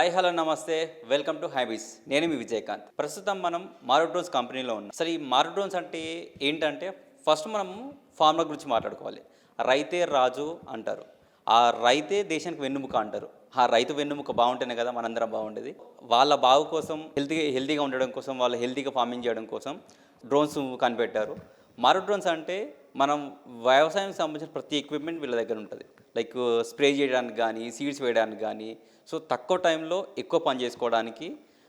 Hi hello నమస్తే. Welcome to hobbies నేను మీ విజయకాంత్. ప్రస్తుతం మనం మారో డ్రోన్స్ కంపెనీలో ఉన్నాం. అసలు ఈ మారో డ్రోన్స్ అంటే ఏంటంటే ఫస్ట్ మనం ఫార్మర్ గురించి మాట్లాడుకోవాలి. రైతే రాజు అంటారు. ఆ రైతే దేశానికి వెన్నుముక అంటారు. ఆ రైతు వెన్నుముక బాగుంటేనే కదా మనందరం బాగుండేది. వాళ్ళ బాగు కోసం హెల్తీగా హెల్తీగా ఉండడం కోసం వాళ్ళు హెల్తీగా ఫార్మింగ్ చేయడం కోసం డ్రోన్స్ కనిపెట్టారు. మారో డ్రోన్స్ అంటే మనం వ్యవసాయం సంబంధించిన ప్రతి ఎక్విప్మెంట్ వీళ్ళ దగ్గర ఉంటుంది. లైక్ స్ప్రే చేయడానికి కానీ సీడ్స్ వేయడానికి కానీ సో తక్కువ టైంలో ఎక్కువ పని చేసుకోవడానికి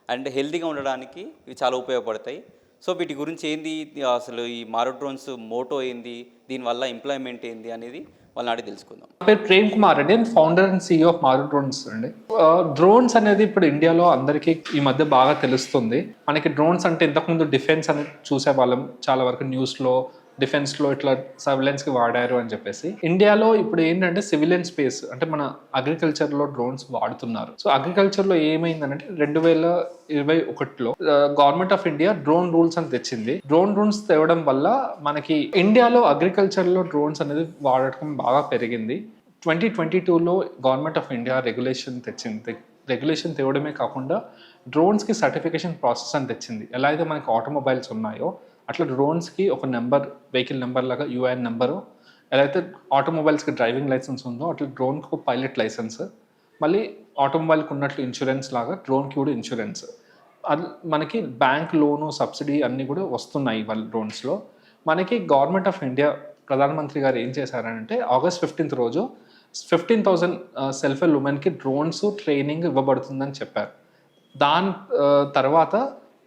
అండ్ హెల్తీగా ఉండడానికి ఇవి చాలా ఉపయోగపడతాయి. సో వీటి గురించి ఏంది అసలు ఈ మారో డ్రోన్స్ మోటో ఏంది దీనివల్ల ఎంప్లాయ్మెంట్ ఏంది అనేది వాళ్ళని తెలుసుకుందాం. నా పేరు ప్రేమ్ కుమార్ అండి నేను founder and CEO of Marut drones అండి. డ్రోన్స్ అనేది ఇప్పుడు ఇండియాలో అందరికీ ఈ మధ్య బాగా తెలుస్తుంది. మనకి డ్రోన్స్ అంటే ఇంతకుముందు డిఫెన్స్ అని చూసే వాళ్ళం చాలా వరకు న్యూస్లో డిఫెన్స్లో ఇట్లా సర్విలెన్స్కి వాడారు అని చెప్పేసి. ఇండియాలో ఇప్పుడు ఏంటంటే సివిలియన్ స్పేస్ అంటే మన అగ్రికల్చర్లో డ్రోన్స్ వాడుతున్నారు. సో అగ్రికల్చర్లో ఏమైందంటే రెండు వేల ఇరవై ఒకటిలో government of India drone rules అని తెచ్చింది. డ్రోన్ రూల్స్ తేవడం వల్ల మనకి ఇండియాలో అగ్రికల్చర్లో డ్రోన్స్ అనేది వాడటం బాగా పెరిగింది. ట్వంటీ ట్వంటీ టూలో గవర్నమెంట్ ఆఫ్ ఇండియా రెగ్యులేషన్ తెచ్చింది. రెగ్యులేషన్ తేవడమే కాకుండా డ్రోన్స్కి సర్టిఫికేషన్ ప్రాసెస్ అని తెచ్చింది. ఎలా అయితే మనకి ఆటోమొబైల్స్ ఉన్నాయో అట్లా డ్రోన్స్కి ఒక నెంబర్ వెహికల్ నెంబర్ లాగా యూఐఎన్ నెంబరు ఎలా అయితే ఆటోమొబైల్స్కి డ్రైవింగ్ లైసెన్స్ ఉందో అట్లా డ్రోన్కి ఒక పైలట్ లైసెన్స్ మళ్ళీ ఆటోమొబైల్కి ఉన్నట్లు ఇన్సూరెన్స్ లాగా డ్రోన్కి కూడా ఇన్సూరెన్స్ అది మనకి బ్యాంక్ లోను సబ్సిడీ అన్నీ కూడా వస్తున్నాయి వాళ్ళ డ్రోన్స్లో. మనకి గవర్నమెంట్ ఆఫ్ ఇండియా ప్రధానమంత్రి గారు ఏం చేశారంటే ఆగస్ట్ ఫిఫ్టీన్త్ రోజు ఫిఫ్టీన్ థౌజండ్ సెల్ఫ్ హెల్ప్ ఉమెన్కి డ్రోన్స్ ట్రైనింగ్ ఇవ్వబడుతుందని చెప్పారు. దాని తర్వాత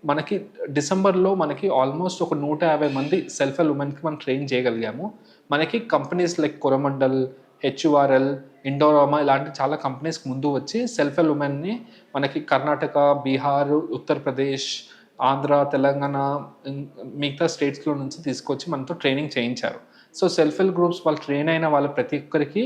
మనకి డిసెంబర్లో మనకి ఆల్మోస్ట్ ఒక నూట యాభై మంది సెల్ఫ్ హెల్ప్ ఉమెన్కి మనం ట్రైన్ చేయగలిగాము. మనకి కంపెనీస్ లైక్ కొరమండల్ హెచ్యుఆర్ఎల్ ఇండోరామా ఇలాంటి చాలా కంపెనీస్ ముందు వచ్చి సెల్ఫ్ హెల్ప్ ఉమెన్ని మనకి కర్ణాటక బీహార్ ఉత్తరప్రదేశ్ ఆంధ్ర తెలంగాణ మిగతా స్టేట్స్లో నుంచి తీసుకొచ్చి మనతో ట్రైనింగ్ చేయించారు. సో సెల్ఫ్ హెల్ప్ గ్రూప్స్ వాళ్ళు ట్రైన్ అయిన వాళ్ళ ప్రతి ఒక్కరికి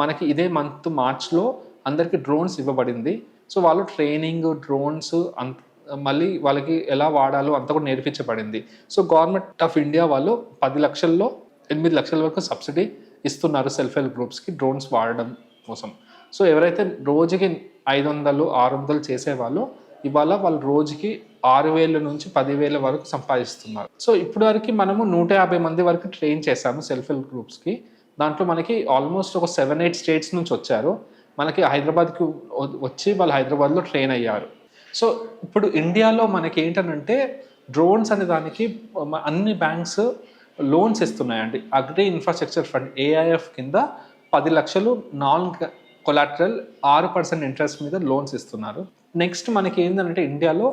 మనకి ఇదే మంత్ మార్చ్లో అందరికీ డ్రోన్స్ ఇవ్వబడింది. సో వాళ్ళు ట్రైనింగ్ డ్రోన్స్ అంత మళ్ళీ వాళ్ళకి ఎలా వాడాలో అంతా కూడా నేర్పించబడింది. సో గవర్నమెంట్ ఆఫ్ ఇండియా వాళ్ళు పది లక్షల్లో ఎనిమిది లక్షల వరకు సబ్సిడీ ఇస్తున్నారు సెల్ఫ్ హెల్ప్ గ్రూప్స్కి డ్రోన్స్ వాడడం కోసం. సో ఎవరైతే రోజుకి ఐదు వందలు ఆరు వందలు చేసేవాళ్ళు ఇవాళ వాళ్ళు రోజుకి ఆరు వేల నుంచి పదివేల వరకు సంపాదిస్తున్నారు. సో ఇప్పటి వరకు మనము నూట యాభై మంది వరకు ట్రైన్ చేశాము సెల్ఫ్ హెల్ప్ గ్రూప్స్కి. దాంట్లో మనకి ఆల్మోస్ట్ ఒక సెవెన్ ఎయిట్ స్టేట్స్ నుంచి వచ్చారు. మనకి హైదరాబాద్కి వచ్చి వాళ్ళు హైదరాబాద్లో ట్రైన్ అయ్యారు. సో ఇప్పుడు ఇండియాలో మనకి ఏంటంటే డ్రోన్స్ అనే దానికి అన్ని బ్యాంక్స్ లోన్స్ ఇస్తున్నాయండి. అగ్రి ఇన్ఫ్రాస్ట్రక్చర్ ఫండ్ ఏఐఎఫ్ కింద పది లక్షలు నాన్ కొలాటరల్ ఆరు పర్సెంట్ ఇంట్రెస్ట్ మీద లోన్స్ ఇస్తున్నారు. నెక్స్ట్ మనకి ఏంటంటే ఇండియాలో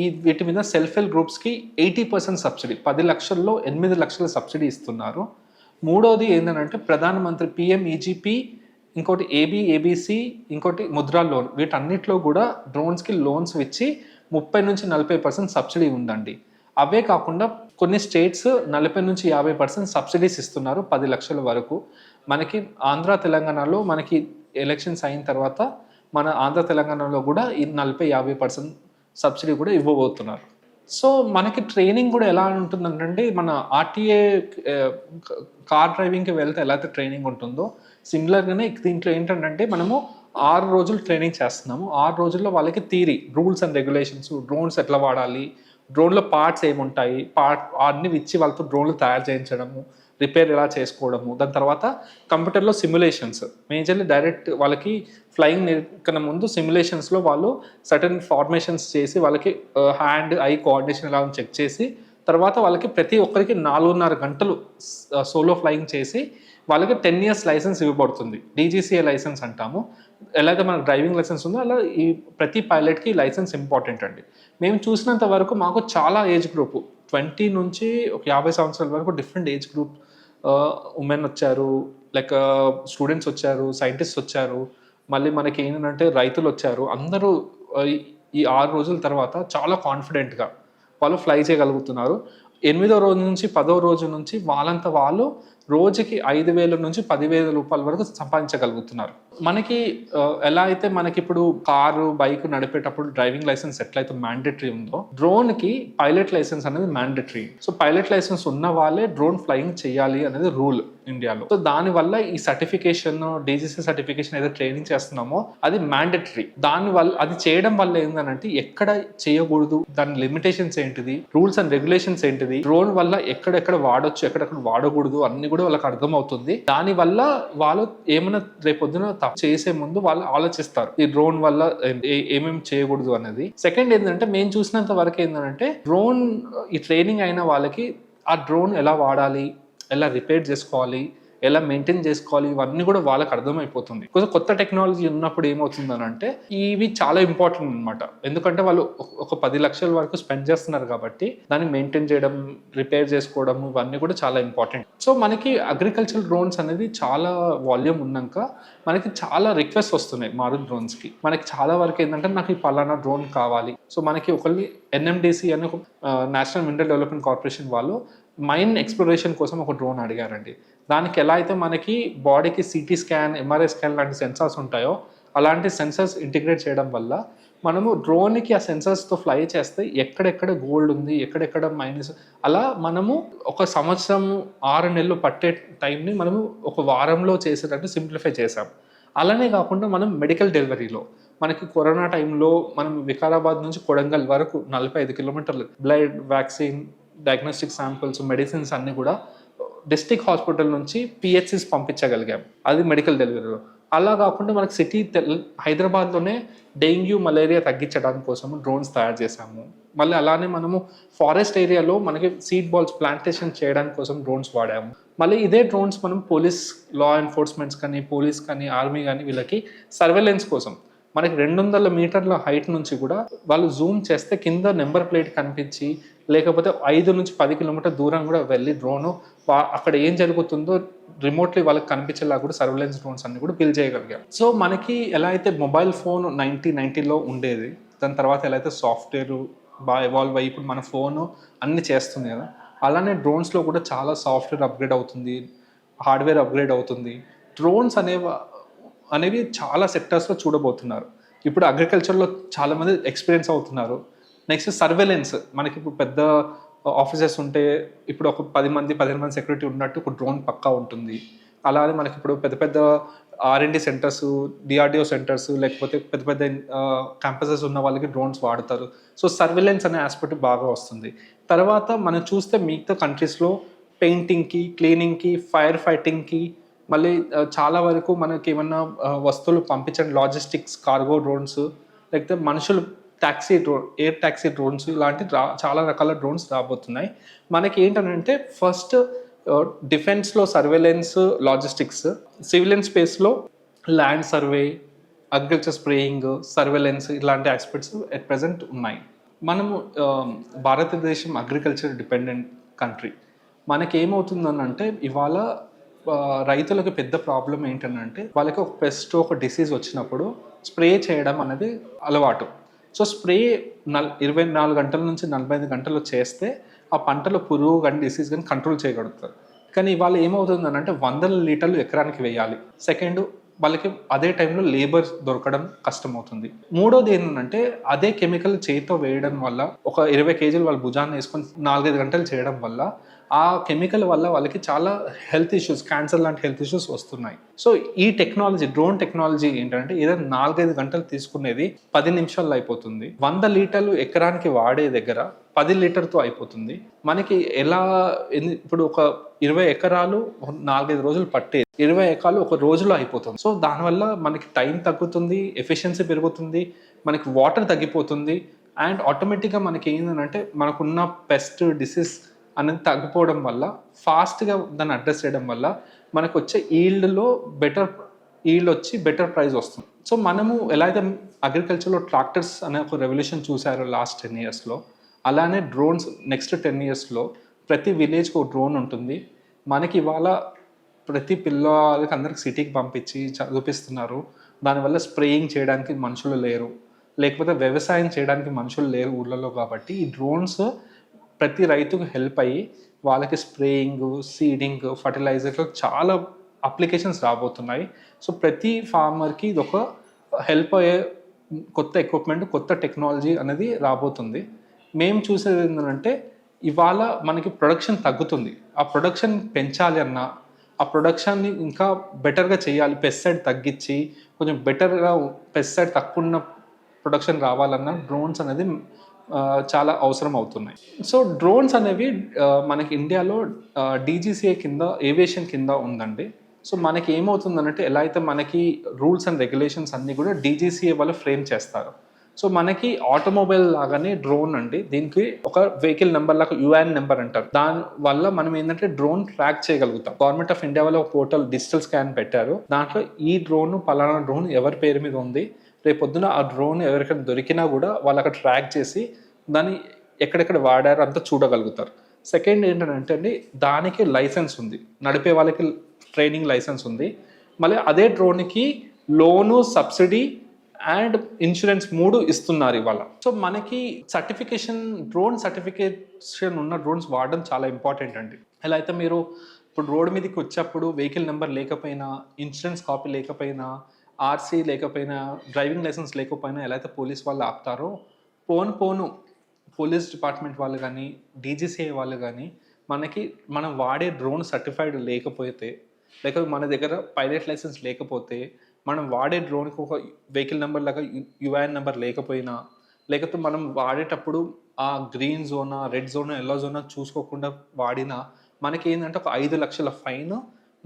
ఈ వీటి మీద సెల్ఫ్ హెల్ప్ గ్రూప్స్కి ఎయిటీ పర్సెంట్ సబ్సిడీ పది లక్షల్లో ఎనిమిది లక్షల సబ్సిడీ ఇస్తున్నారు. మూడోది ఏంటంటే ప్రధానమంత్రి పిఎంఈజీపీ ఇంకోటి ఏబి ఏబీసీ ఇంకోటి ముద్రా లోన్. వీటన్నిటిలో కూడా డ్రోన్స్కి లోన్స్ ఇచ్చి ముప్పై నుంచి నలభై పర్సెంట్ సబ్సిడీ ఉందండి. అవే కాకుండా కొన్ని స్టేట్స్ నలభై నుంచి యాభై పర్సెంట్ సబ్సిడీస్ ఇస్తున్నారు పది లక్షల వరకు. మనకి ఆంధ్ర తెలంగాణలో మనకి ఎలక్షన్స్ అయిన తర్వాత మన ఆంధ్ర తెలంగాణలో కూడా ఈ నలభై యాభై పర్సెంట్ సబ్సిడీ కూడా ఇవ్వబోతున్నారు. సో మనకి ట్రైనింగ్ కూడా ఎలా ఉంటుందంటే మన ఆర్టీఏ కార్ డ్రైవింగ్కి వెళ్తే ఎలా అయితే ట్రైనింగ్ ఉంటుందో సిమిలర్గానే దీంట్లో ఏంటంటే మనము ఆరు రోజులు ట్రైనింగ్ చేస్తున్నాము. ఆరు రోజుల్లో వాళ్ళకి theory rules and regulations drones ఎట్లా వాడాలి డ్రోన్లో పార్ట్స్ ఏముంటాయి పార్ట్ అన్ని ఇచ్చి వాళ్ళతో డ్రోన్లు తయారు చేయించడము రిపేర్ ఎలా చేసుకోవడము దాని తర్వాత కంప్యూటర్లో సిమ్యులేషన్స్ మేజర్లీ డైరెక్ట్ వాళ్ళకి ఫ్లయింగ్ నేర్కన ముందు సిమ్యులేషన్స్లో వాళ్ళు సర్టన్ ఫార్మేషన్స్ చేసి వాళ్ళకి హ్యాండ్ ఐ కోఆర్డినేషన్ ఎలా చెక్ చేసి తర్వాత వాళ్ళకి ప్రతి ఒక్కరికి నాలుగున్నర గంటలు సోలో ఫ్లయింగ్ చేసి వాళ్ళకి టెన్ ఇయర్స్ లైసెన్స్ ఇవ్వబడుతుంది. డీజీసీఏ లైసెన్స్ అంటాము. ఎలా అయితే మనకు డ్రైవింగ్ లైసెన్స్ ఉందో అలా ఈ ప్రతి పైలట్కి లైసెన్స్ ఇంపార్టెంట్ అండి. మేము చూసినంత వరకు మాకు చాలా ఏజ్ గ్రూప్ ట్వంటీ నుంచి ఒక యాభై సంవత్సరాల వరకు డిఫరెంట్ ఏజ్ గ్రూప్ ఉమెన్ వచ్చారు లైక్ స్టూడెంట్స్ వచ్చారు సైంటిస్ట్ వచ్చారు. మళ్ళీ మనకి ఏంటంటే రైతులు వచ్చారు. అందరూ ఈ- ఈ ఆరు రోజుల తర్వాత చాలా కాన్ఫిడెంట్గా వాళ్ళు ఫ్లై చేయగలుగుతున్నారు. ఎనిమిదో రోజు నుంచి పదో రోజు నుంచి వాళ్ళంత వాళ్ళు రోజుకి ఐదు వేల నుంచి పదివేల రూపాయల వరకు సంపాదించగలుగుతున్నారు. మనకి ఎలా అయితే మనకి ఇప్పుడు కారు బైక్ నడిపేటప్పుడు డ్రైవింగ్ లైసెన్స్ ఎట్లయితే మ్యాండేటరీ ఉందో డ్రోన్కి పైలట్ లైసెన్స్ అనేది మ్యాండేటరీ. సో పైలట్ లైసెన్స్ ఉన్న వాళ్ళే డ్రోన్ ఫ్లయింగ్ చేయాలి అనేది రూల్ ఇండియాలో. సో దాని వల్ల ఈ సర్టిఫికేషన్ డీజీసీ సర్టిఫికేషన్ ఏదో ట్రైనింగ్ చేస్తున్నామో అది మ్యాండేటరీ. దాని వల్ల అది చేయడం వల్ల ఏంటంటే ఎక్కడ చేయకూడదు దాని లిమిటేషన్స్ ఏంటిది రూల్స్ అండ్ రెగ్యులేషన్స్ ఏంటిది డ్రోన్ వల్ల ఎక్కడెక్కడ వాడొచ్చు ఎక్కడెక్కడ వాడకూడదు అన్ని కూడా వాళ్ళకి అర్థమవుతుంది. దాని వల్ల వాళ్ళు ఏమైనా రేపొద్దున తప్పు చేసే ముందు వాళ్ళు ఆలోచిస్తారు. ఈ డ్రోన్ వల్ల ఏమేమి చేయకూడదు అనేది. సెకండ్ ఏంటంటే మేము చూసినంత వరకు ఏంటంటే డ్రోన్ ఈ ట్రైనింగ్ అయిన వాళ్ళకి ఆ డ్రోన్ ఎలా వాడాలి ఎలా రిపేర్ చేసుకోవాలి ఎలా మెయింటైన్ చేసుకోవాలి ఇవన్నీ కూడా వాళ్ళకి అర్థమైపోతుంది. కొంచెం కొత్త టెక్నాలజీ ఉన్నప్పుడు ఏమవుతుందని అంటే ఇవి చాలా ఇంపార్టెంట్ అనమాట ఎందుకంటే వాళ్ళు ఒక- పది లక్షల వరకు స్పెండ్ చేస్తున్నారు కాబట్టి దాన్ని మెయింటైన్ చేయడం రిపేర్ చేసుకోవడం ఇవన్నీ కూడా చాలా ఇంపార్టెంట్ సో మనకి అగ్రికల్చర్ డ్రోన్స్ అనేది చాలా వాల్యూమ్ ఉన్నాక మనకి చాలా రిక్వెస్ట్ వస్తున్నాయి మారు డ్రోన్స్కి మనకి చాలా వరకు ఏంటంటే నాకు ఈ పలానా డ్రోన్ కావాలి. సో మనకి ఒకళ్ళు ఎన్ఎండిసి అని ఒక నేషనల్ మినరల్ డెవలప్మెంట్ కార్పొరేషన్ వాళ్ళు మైన్ ఎక్స్ప్లోరేషన్ కోసం ఒక డ్రోన్ అడిగారండి. దానికి ఎలా అయితే మనకి బాడీకి సిటీ స్కాన్ ఎంఆర్ఐ స్కాన్ లాంటి సెన్సార్స్ ఉంటాయో అలాంటి సెన్సర్స్ ఇంటిగ్రేట్ చేయడం వల్ల మనము డ్రోన్కి ఆ సెన్సర్స్తో ఫ్లై చేస్తే ఎక్కడెక్కడ గోల్డ్ ఉంది ఎక్కడెక్కడ మైనస్ అలా మనము ఒక సంవత్సరం ఆరు నెలలు పట్టే టైంని మనము ఒక వారంలో చేసేటట్టు సింప్లిఫై చేసాం అలానే కాకుండా మనం మెడికల్ డెలివరీలో మనకి కరోనా టైంలో మనం వికారాబాద్ నుంచి కొడంగల్ వరకు నలభై ఐదు కిలోమీటర్లు blood vaccine diagnostic samples medicines అన్నీ కూడా డిస్టిక్ హాస్పిటల్ నుంచి పిహెచ్సిస్ పంపించగలిగాం. అది మెడికల్ డెలివరీలో అలా కాకుండా మనకి సిటీ తెల్ హైదరాబాద్లోనే డెంగ్యూ మలేరియా తగ్గించడానికి కోసం డ్రోన్స్ తయారు చేసాము మళ్ళీ అలానే మనము ఫారెస్ట్ ఏరియాలో మనకి సీడ్ బాల్స్ ప్లాంటేషన్ చేయడానికి కోసం డ్రోన్స్ వాడాము. మళ్ళీ ఇదే డ్రోన్స్ మనం పోలీస్ లా ఎన్ఫోర్స్మెంట్స్ కానీ పోలీస్ కానీ ఆర్మీ కానీ వీళ్ళకి సర్వేలెన్స్ కోసం మనకి రెండు వందల మీటర్ల హైట్ నుంచి కూడా వాళ్ళు జూమ్ చేస్తే కింద నెంబర్ ప్లేట్ కనిపించి లేకపోతే ఐదు నుంచి పది కిలోమీటర్ దూరం కూడా వెళ్ళి డ్రోను అక్కడ ఏం జరుగుతుందో రిమోట్లీ వాళ్ళకి కనిపించేలా కూడా సర్వేలెన్స్ డ్రోన్స్ అన్ని కూడా బిల్ చేయగలిగాం. సో మనకి ఎలా అయితే మొబైల్ ఫోన్ నైన్టీ నైన్టీలో ఉండేది దాని తర్వాత ఎలా అయితే సాఫ్ట్వేర్ బాగా ఎవాల్వ్ అయ్యి ఇప్పుడు మన ఫోను అన్ని చేస్తుంది కదా అలానే డ్రోన్స్లో కూడా చాలా సాఫ్ట్వేర్ అప్గ్రేడ్ అవుతుంది హార్డ్వేర్ అప్గ్రేడ్ అవుతుంది. డ్రోన్స్ అనేవి అనేవి చాలా సెక్టర్స్లో చూడబోతున్నారు. ఇప్పుడు అగ్రికల్చర్లో చాలామంది ఎక్స్పీరియన్స్ అవుతున్నారు. Next surveillance. మనకి ఇప్పుడు పెద్ద ఆఫీసెస్ ఉంటే ఇప్పుడు ఒక పది మంది పదిహేను మంది సెక్యూరిటీ ఉన్నట్టు ఒక డ్రోన్ పక్కా ఉంటుంది. అలానే మనకి ఇప్పుడు పెద్ద పెద్ద ఆర్ఎండి సెంటర్స్ డిఆర్డిఓ సెంటర్స్ లేకపోతే పెద్ద పెద్ద క్యాంపసెస్ ఉన్న వాళ్ళకి డ్రోన్స్ వాడతారు. సో సర్వేలెన్స్ అనే ఆస్పెక్ట్ బాగా వస్తుంది. తర్వాత మనం చూస్తే మిగతా కంట్రీస్లో పెయింటింగ్కి క్లీనింగ్కి ఫైర్ ఫైటింగ్కి మళ్ళీ చాలా వరకు మనకి ఏమన్నా వస్తువులు పంపించండి. లాజిస్టిక్స్ కార్గో డ్రోన్స్ లేకపోతే మనుషులు taxi drone air taxi drones ఇలాంటి రా చాలా రకాల డ్రోన్స్ రాబోతున్నాయి. మనకి ఏంటంటే ఫస్ట్ డిఫెన్స్లో సర్వేలెన్స్ లాజిస్టిక్స్ సివిలియన్ స్పేస్లో land survey agriculture spraying surveillance ఇలాంటి ఆస్పెక్ట్స్ ఎట్ ప్రజెంట్ ఉన్నాయి. మనము భారతదేశం అగ్రికల్చర్ డిపెండెంట్ కంట్రీ. మనకి ఏమవుతుందనంటే ఇవాళ రైతులకు పెద్ద ప్రాబ్లం ఏంటంటే వాళ్ళకి ఒక పెస్ట్ ఒక డిసీజ్ వచ్చినప్పుడు స్ప్రే చేయడం అనేది అలవాటు. సో స్ప్రే నల్ ఇరవై నాలుగు గంటల నుంచి నలభై ఐదు గంటలు చేస్తే ఆ పంటలో పురుగు కానీ డిసీజ్ కానీ కంట్రోల్ చేయగలుగుతారు. కానీ ఇవాళ ఏమవుతుందని అంటే వందల లీటర్లు ఎకరానికి వేయాలి. సెకండ్ వాళ్ళకి అదే టైంలో లేబర్ దొరకడం కష్టమవుతుంది. మూడోది ఏంటంటే అదే కెమికల్ చేతితో వేయడం వల్ల ఒక ఇరవై కేజీలు వాళ్ళ భుజాన్ని వేసుకొని నాలుగైదు గంటలు చేయడం వల్ల ఆ కెమికల్ వల్ల వాళ్ళకి చాలా హెల్త్ ఇష్యూస్ క్యాన్సర్ లాంటి హెల్త్ ఇష్యూస్ వస్తున్నాయి. సో ఈ టెక్నాలజీ డ్రోన్ టెక్నాలజీ ఏంటంటే ఏదైనా నాలుగైదు గంటలు తీసుకునేది పది నిమిషాల్లో అయిపోతుంది. వంద లీటర్లు ఎకరానికి వాడే దగ్గర పది లీటర్తో అయిపోతుంది. మనకి ఎలా ఇప్పుడు ఒక ఇరవై ఎకరాలు నాలుగైదు రోజులు పట్టేది. ఇరవై ఎకరాలు ఒక రోజులో అయిపోతుంది. సో దానివల్ల మనకి టైం తగ్గుతుంది ఎఫిషియన్సీ పెరుగుతుంది మనకి వాటర్ తగ్గిపోతుంది అండ్ ఆటోమేటిక్గా మనకి ఏంటంటే మనకున్న పెస్ట్ డిసీజ్ అనేది తగ్గిపోవడం వల్ల ఫాస్ట్గా దాన్ని అడ్రస్ చేయడం వల్ల మనకు వచ్చే ఈల్డ్లో బెటర్ ఈల్డ్ వచ్చి బెటర్ ప్రైస్ వస్తుంది. సో మనము ఎలా అయితే అగ్రికల్చర్లో ట్రాక్టర్స్ అనే ఒక రెవల్యూషన్ చూసారో లాస్ట్ టెన్ ఇయర్స్లో అలానే డ్రోన్స్ నెక్స్ట్ టెన్ ఇయర్స్లో ప్రతి విలేజ్కి ఒక డ్రోన్ ఉంటుంది. మనకి ఇవాళ ప్రతి పిల్లలకి అందరికి సిటీకి పంపించి చదివిపిస్తున్నారు దానివల్ల స్ప్రేయింగ్ చేయడానికి మనుషులు లేరు. లేకపోతే వ్యవసాయం చేయడానికి మనుషులు లేరు ఊళ్ళలో కాబట్టి ఈ డ్రోన్స్ ప్రతి రైతుకు హెల్ప్ అయ్యి వాళ్ళకి స్ప్రేయింగ్ సీడింగ్ ఫర్టిలైజర్ చాలా అప్లికేషన్స్ రాబోతున్నాయి. సో ప్రతి ఫార్మర్కి ఇది ఒక హెల్ప్ అయ్యే కొత్త ఎక్విప్మెంట్ కొత్త టెక్నాలజీ అనేది రాబోతుంది. మేము చూసేది ఏంటంటే ఇవాళ మనకి ప్రొడక్షన్ తగ్గుతుంది. ఆ ప్రొడక్షన్ పెంచాలి అన్నా ఆ ప్రొడక్షన్ని ఇంకా బెటర్గా చేయాలి పెస్సైడ్ తగ్గించి కొంచెం బెటర్గా పెస్సైడ్ తక్కువ ఉన్న ప్రొడక్షన్ రావాలన్నా డ్రోన్స్ అనేది చాలా అవసరం అవుతున్నాయి. సో డ్రోన్స్ అనేవి మనకి ఇండియాలో డీజీసీఏ కింద ఏవియేషన్ కింద ఉందండి. సో మనకి ఏమవుతుందనంటే ఎలా అయితే మనకి రూల్స్ అండ్ రెగ్యులేషన్స్ అన్నీ కూడా డీజీసీఏ వాళ్ళు ఫ్రేమ్ చేస్తారు. సో మనకి ఆటోమొబైల్ లాగానే డ్రోన్ అండి. దీనికి ఒక వెహికల్ నెంబర్ లాగా యుఎన్ నెంబర్ అంటారు. దాని వల్ల మనం ఏంటంటే డ్రోన్ ట్రాక్ చేయగలుగుతాం. గవర్నమెంట్ ఆఫ్ ఇండియా వల్ల ఒక పోర్టల్ డిజిటల్ స్కాన్ పెట్టారు. దాంట్లో ఈ డ్రోన్ పలానా డ్రోన్ ఎవరి పేరు మీద ఉంది రేపు పొద్దున ఆ డ్రోన్ ఎవరికైనా దొరికినా కూడా వాళ్ళు అక్కడ ట్రాక్ చేసి దాన్ని ఎక్కడెక్కడ వాడారో అంతా చూడగలుగుతారు. సెకండ్ ఏంటంటే అండి దానికి లైసెన్స్ ఉంది. నడిపే వాళ్ళకి ట్రైనింగ్ లైసెన్స్ ఉంది. మళ్ళీ అదే డ్రోన్కి లోను సబ్సిడీ అండ్ ఇన్సూరెన్స్ మూడు ఇస్తున్నారు ఇవాళ. సో మనకి సర్టిఫికేషన్ డ్రోన్ సర్టిఫికేషన్ ఉన్న డ్రోన్స్ వాడడం చాలా ఇంపార్టెంట్ అండి. ఎలా అయితే మీరు ఇప్పుడు రోడ్ మీదకి వచ్చేప్పుడు వెహికల్ నెంబర్ లేకపోయినా ఇన్సూరెన్స్ కాపీ లేకపోయినా ఆర్సీ లేకపోయినా డ్రైవింగ్ లైసెన్స్ లేకపోయినా ఎలా అయితే పోలీస్ వాళ్ళు ఆపుతారో పోను పోను పోలీస్ డిపార్ట్మెంట్ వాళ్ళు కానీ డీజీసీఐ వాళ్ళు కానీ మనకి మనం వాడే డ్రోన్ సర్టిఫైడ్ లేకపోతే లేకపోతే మన దగ్గర పైలట్ లైసెన్స్ లేకపోతే మనం వాడే డ్రోన్కి ఒక వెహికల్ నెంబర్ లాగా యుఐఎన్ నెంబర్ లేకపోయినా లేకపోతే మనం వాడేటప్పుడు ఆ గ్రీన్ జోనా రెడ్ జోనా ఎల్లో జోనా చూసుకోకుండా వాడినా మనకి ఏంటంటే ఒక ఐదు లక్షల ఫైన్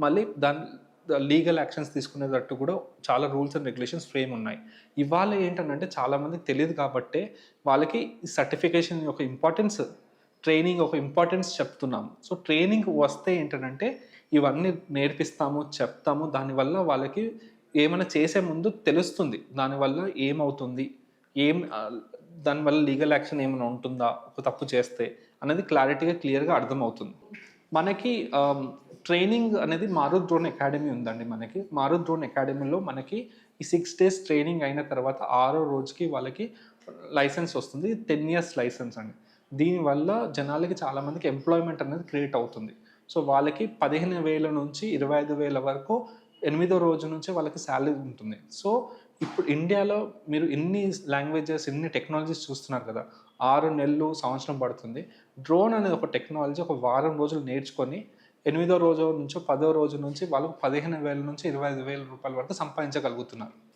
మళ్ళీ దాని లీగల్ యాక్షన్స్ తీసుకునేటట్టు కూడా చాలా రూల్స్ అండ్ రెగ్యులేషన్స్ ఫ్రేమ్ ఉన్నాయి. ఇవాళ ఏంటంటే చాలామందికి తెలియదు కాబట్టే వాళ్ళకి సర్టిఫికేషన్ యొక్క ఇంపార్టెన్స్ ట్రైనింగ్ ఒక ఇంపార్టెన్స్ చెప్తున్నాము సో ట్రైనింగ్ వస్తే ఏంటంటే ఇవన్నీ నేర్పిస్తాము చెప్తాము దానివల్ల వాళ్ళకి ఏమైనా చేసే ముందు తెలుస్తుంది. దానివల్ల ఏమవుతుంది? ఏం దానివల్ల లీగల్ యాక్షన్ ఏమైనా ఉంటుందా? ఒక తప్పు చేస్తే అనేది క్లారిటీగా క్లియర్గా అర్థమవుతుంది. మనకి ట్రైనింగ్ అనేది మారుత్ డ్రోన్ అకాడమీ ఉందండి మనకి. మారుత్ డ్రోన్ అకాడమీలో మనకి ఈ సిక్స్ డేస్ ట్రైనింగ్ అయిన తర్వాత ఆరో రోజుకి వాళ్ళకి లైసెన్స్ వస్తుంది. టెన్ ఇయర్స్ లైసెన్స్ అండి. దీనివల్ల జనాలకి చాలామందికి ఎంప్లాయ్మెంట్ అనేది క్రియేట్ అవుతుంది. సో వాళ్ళకి పదిహేను వేల నుంచి ఇరవై ఐదు వేల వరకు ఎనిమిదో రోజు నుంచి వాళ్ళకి శాలరీ ఉంటుంది. సో ఇప్పుడు ఇండియాలో మీరు ఇన్ని లాంగ్వేజెస్ ఎన్ని టెక్నాలజీస్ చూస్తున్నారు కదా? ఆరు నెలలు సంవత్సరం పడుతుంది. డ్రోన్ అనేది ఒక టెక్నాలజీ ఒక వారం రోజులు నేర్చుకొని ఎనిమిదో రోజు నుంచి పదో రోజు నుంచి వాళ్ళు పదిహేను వేల నుంచి ఇరవై ఐదు వేల రూపాయల వరకు సంపాదించగలుగుతున్నారు.